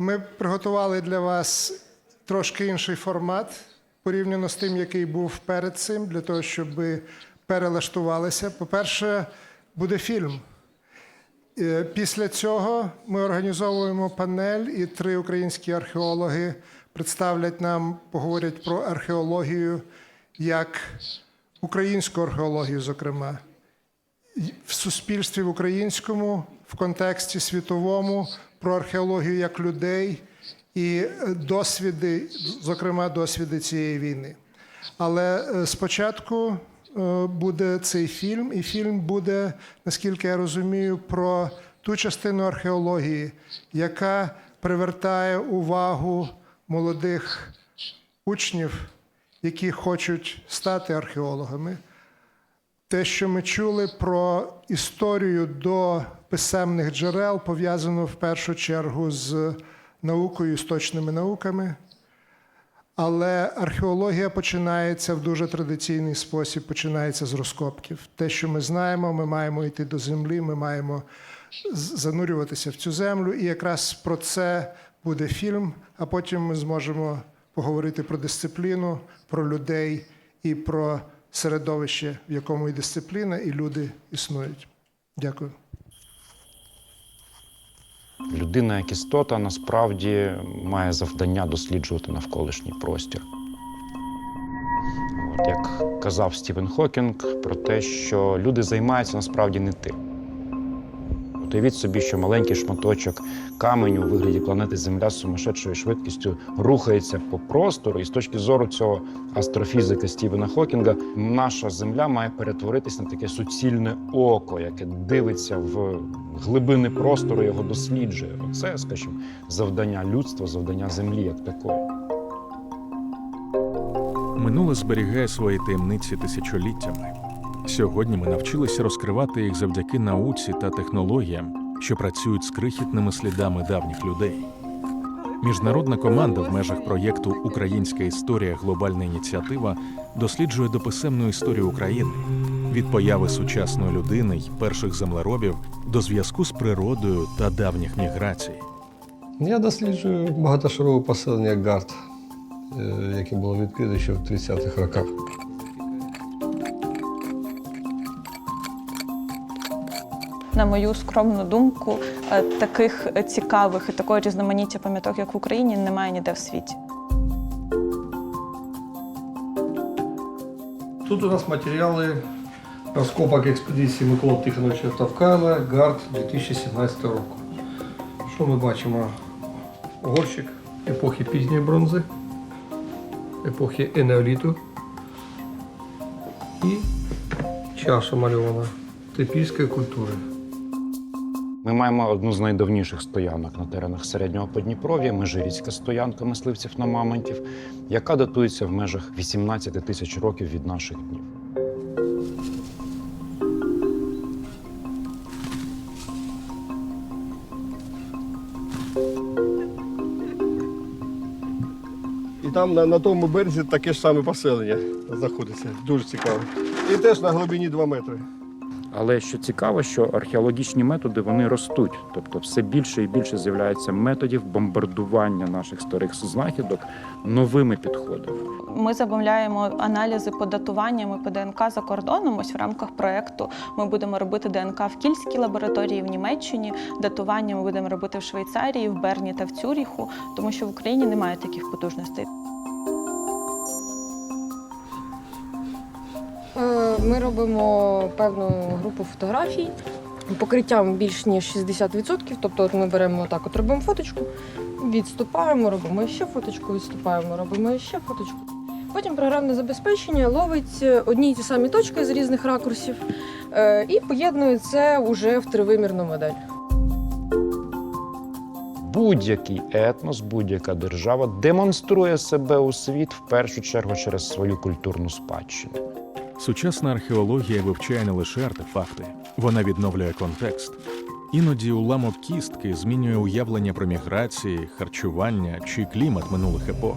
Ми приготували для вас трошки інший формат порівняно з тим, який був перед цим, для того, щоб ви перелаштувалися. По-перше, буде фільм. Е, Після цього ми організовуємо панель, і три українські археологи представлять нам, поговорять про археологію як українську археологію, зокрема в суспільстві в українському, в контексті світовому, про археологію як людей і е, досвіди, зокрема, досвіди цієї війни. Але е, спочатку е, буде цей фільм, і фільм буде, наскільки я розумію, про ту частину археології, яка привертає увагу молодих учнів, які хочуть стати археологами. Те, що ми чули про історію до писемних джерел, пов'язано в першу чергу з наукою, з точними науками. Але археологія починається в дуже традиційний спосіб, починається з розкопків. Те, що ми знаємо, ми маємо йти до землі, ми маємо занурюватися в цю землю. І якраз про це буде фільм, а потім ми зможемо поговорити про дисципліну, про людей і про середовище, в якому і дисципліна, і люди існують. Дякую. Людина як істота насправді має завдання досліджувати навколишній простір. От, як казав Стівен Хокінг про те, що люди займаються насправді не тим. Уявіть собі, що маленький шматочок каменю у вигляді планети Земля з сумасшедшою швидкістю рухається по простору, і з точки зору цього астрофізика Стівена Хокінга, наша Земля має перетворитись на таке суцільне око, яке дивиться в глибини простору, його досліджує. Оце, скажімо, завдання людства, завдання Землі як такої. Минуле зберігає свої таємниці тисячоліттями. Сьогодні ми навчилися розкривати їх завдяки науці та технологіям, що працюють з крихітними слідами давніх людей. Міжнародна команда в межах проєкту Українська історія глобальна ініціатива досліджує дописемну історію України від появи сучасної людини й перших землеробів до зв'язку з природою та давніх міграцій. Я досліджую багатошарове поселення Гард, е, яке було відкрите ще в 30-х роках. На мою скромну думку, е, таких цікавих і такого різноманіття пам'яток, як в Україні, немає ніде в світі. Тут у нас матеріали розкопок експедиції Миколи Тихоновича Тавкайла Гард 2017 року. Що ми бачимо? Горщик епохи пізньої бронзи, епохи енеоліту і чаша мальована трипільської культури. Ми маємо одну з найдавніших стоянок на теренах середнього Подніпров'я, Межиріцька стоянка мисливців на мамонтів, яка датується в межах 18 тисяч років від наших днів. І там на, на тому березі таке ж саме поселення знаходиться. Дуже цікаво. І теж на глибині 2 метри. Але що цікаво, що археологічні методи вони ростуть, тобто все більше і більше з'являється методів бомбардування наших старих знахідок новими підходами. Ми замовляємо аналізи по датуванням по ДНК за кордоном. Ось в рамках проекту ми будемо робити ДНК в Кільській лабораторії в Німеччині. Датування ми будемо робити в Швейцарії, в Берні та в Цюріху, тому що в Україні немає таких потужностей. Ми робимо певну групу фотографій покриттям більш ніж 60%. Тобто, от ми беремо так, от робимо фоточку, відступаємо, робимо ще фоточку, відступаємо, робимо ще фоточку. Потім програмне забезпечення ловить одні й ті самі точки з різних ракурсів е, і поєднує це уже в тривимірну модель. Будь-який етнос, будь-яка держава демонструє себе у світ в першу чергу через свою культурну спадщину. Сучасна археологія вивчає не лише артефакти, вона відновлює контекст. Іноді уламок кістки змінює уявлення про міграції, харчування чи клімат минулих епох.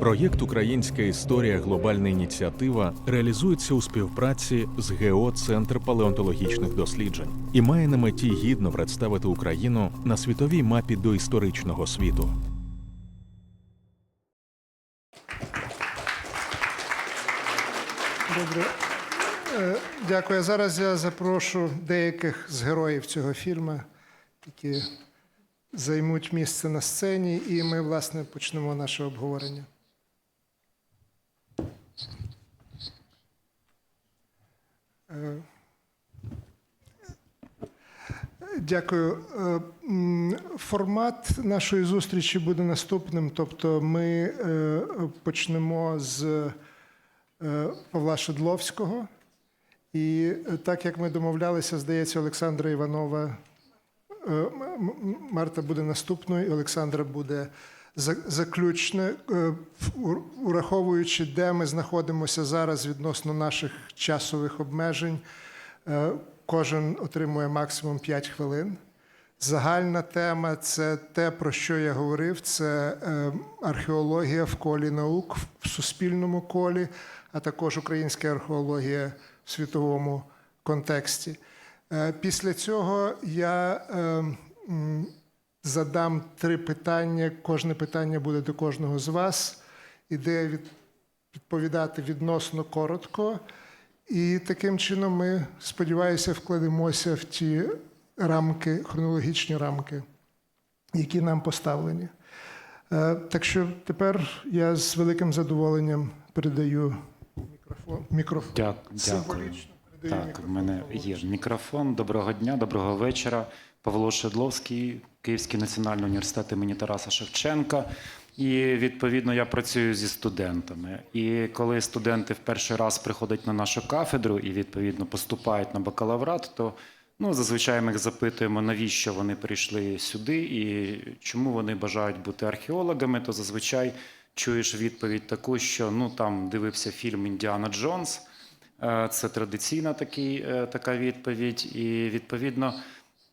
Проєкт Українська історія глобальна ініціатива реалізується у співпраці з ГЕО Центр палеонтологічних досліджень і має на меті гідно представити Україну на світовій мапі доісторичного світу. Добре. Е, Дякую. Зараз я запрошу деяких з героїв цього фільму, які займуть місце на сцені, і ми, власне, почнемо наше обговорення. Е, Дякую. Е, Формат нашої зустрічі буде наступним. Тобто, ми почнемо з Павла Шедловського. І е, так як ми домовлялися, здається, Олександра Іванова, е, Марта буде наступною, і Олександра буде за- заключне, Е, в- у- ураховуючи, де ми знаходимося зараз відносно наших часових обмежень. е, Кожен отримує максимум 5 хвилин. Загальна тема це те, про що я говорив: це е, археологія в колі наук в суспільному колі, а також українська археологія в світовому контексті. Е, Після цього я е, задам три питання. Кожне питання буде до кожного з вас. Ідея відповідати відносно коротко. І таким чином ми, сподіваюся, вкладемося в ті рамки, хронологічні рамки, які нам поставлені. Е, Так що тепер я з великим задоволенням передаю мікрофон. Дя- Дякую. Так, в мене є мікрофон. Доброго дня, доброго вечора. Павло Шедловський, Київський національний університет імені Тараса Шевченка. І відповідно я працюю зі студентами. І коли студенти в перший раз приходять на нашу кафедру і відповідно поступають на бакалаврат, то ну, зазвичай ми їх запитуємо, навіщо вони прийшли сюди і чому вони бажають бути археологами, то зазвичай чуєш відповідь таку, що ну там дивився фільм Індіана Джонс. Е, Це традиційна такий, е, така відповідь. І відповідно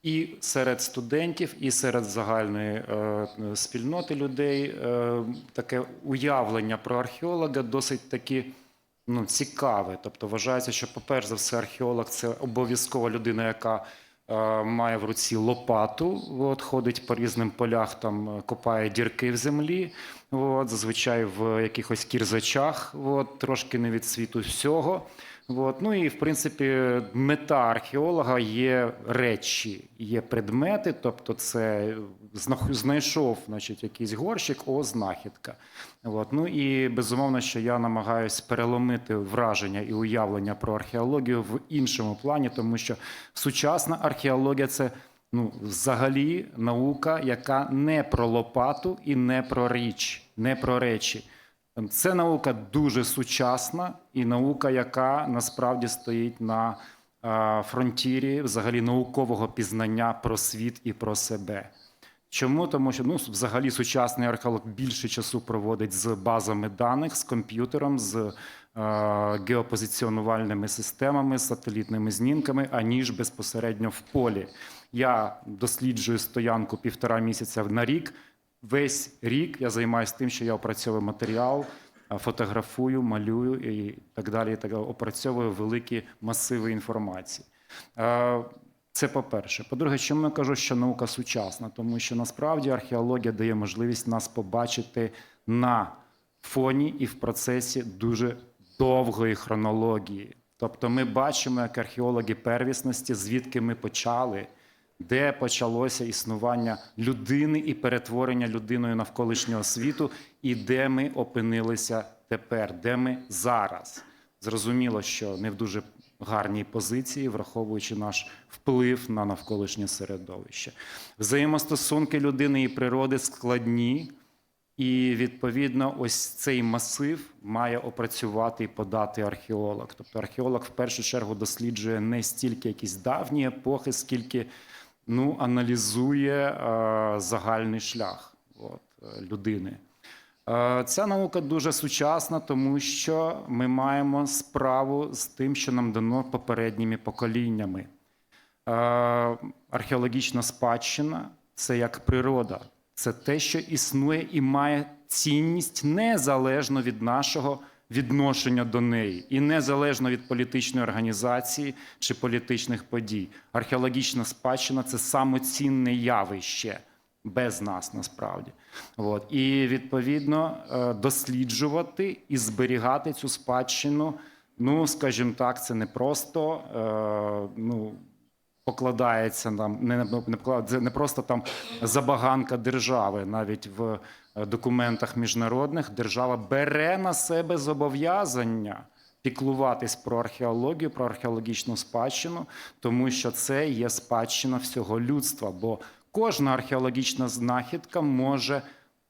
і серед студентів, і серед загальної е, спільноти людей таке уявлення про археолога досить таки ну, цікаве. Тобто вважається, що, по-перше за все, археолог це обов'язкова людина, яка має в руці лопату, от, ходить по різним полях, там е, копає дірки в землі. От, зазвичай в якихось кірзачах, от, трошки не від світу всього. От. Ну і в принципі мета археолога є речі, є предмети, тобто це знайшов значить, якийсь горщик, о, знахідка. От. Ну і безумовно, що я намагаюся переломити враження і уявлення про археологію в іншому плані, тому що сучасна археологія це ну, взагалі наука, яка не про лопату і не про річ, не про речі. Це наука дуже сучасна і наука, яка насправді стоїть на е, фронтірі взагалі наукового пізнання про світ і про себе. Чому? Тому що ну, взагалі сучасний археолог більше часу проводить з базами даних, з комп'ютером, з е, геопозиціонувальними системами, сателітними знімками, аніж безпосередньо в полі. Я досліджую стоянку півтора місяця на рік. Весь рік я займаюся тим, що я опрацьовую матеріал, фотографую, малюю і так далі. І так далі. Опрацьовую великі масиви інформації. Це по-перше. По-друге, чому я кажу, що наука сучасна? Тому що насправді археологія дає можливість нас побачити на фоні і в процесі дуже довгої хронології. Тобто ми бачимо, як археологи первісності, звідки ми почали, де почалося існування людини і перетворення людиною навколишнього світу, і де ми опинилися тепер, де ми зараз. Зрозуміло, що не в дуже гарній позиції, враховуючи наш вплив на навколишнє середовище. Взаємостосунки людини і природи складні, і відповідно, ось цей масив має опрацювати і подати археолог. Тобто археолог в першу чергу досліджує не стільки якісь давні епохи, скільки ну, аналізує е, загальний шлях от, е, людини. Е, Ця наука дуже сучасна, тому що ми маємо справу з тим, що нам дано попередніми поколіннями. Археологічна спадщина це як природа, це те, що існує і має цінність незалежно від нашого відношення до неї, і незалежно від політичної організації чи політичних подій. Археологічна спадщина це самоцінне явище без нас насправді. От. І відповідно е, досліджувати і зберігати цю спадщину. Ну, скажімо так, це не просто е, ну, покладається нам, не, не, не просто там забаганка держави. Навіть в документах міжнародних держава бере на себе зобов'язання піклуватись про археологію, про археологічну спадщину, тому що це є спадщина всього людства. Бо кожна археологічна знахідка може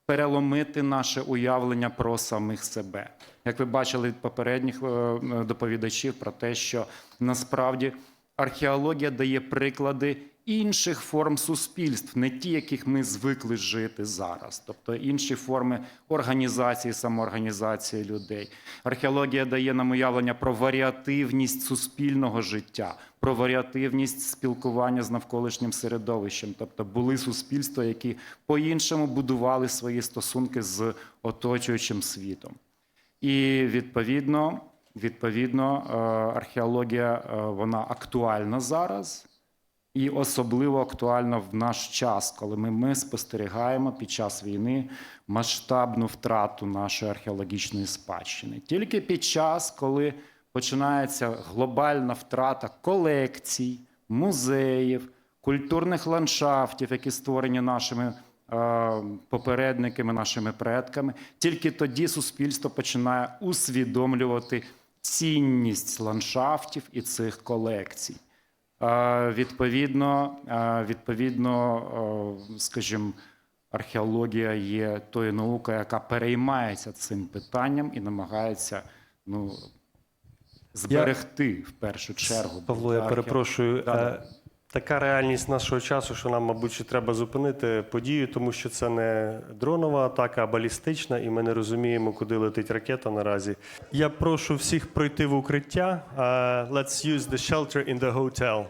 переломити наше уявлення про самих себе. Як ви бачили від попередніх е, е, доповідачів про те, що насправді археологія дає приклади інших форм суспільств, не ті, яких ми звикли жити зараз, тобто інші форми організації, самоорганізації людей. Археологія дає нам уявлення про варіативність суспільного життя, про варіативність спілкування з навколишнім середовищем. Тобто були суспільства, які по-іншому будували свої стосунки з оточуючим світом. І відповідно, відповідно, е, археологія е, вона актуальна зараз. І особливо актуально в наш час, коли ми, ми спостерігаємо під час війни масштабну втрату нашої археологічної спадщини. Тільки під час, коли починається глобальна втрата колекцій, музеїв, культурних ландшафтів, які створені нашими е, попередниками, нашими предками, тільки тоді суспільство починає усвідомлювати цінність ландшафтів і цих колекцій. Е, Відповідно, е, відповідно, е, скажімо, археологія є тою наукою, яка переймається цим питанням і намагається ну, зберегти в першу чергу. Павло, я перепрошую. Да, да. Така реальність нашого часу, що нам, мабуть, ще треба зупинити подію, тому що це не дронова атака, а балістична, і ми не розуміємо, куди летить ракета наразі. Я прошу всіх пройти в укриття. Uh, Let's use the shelter in the hotel.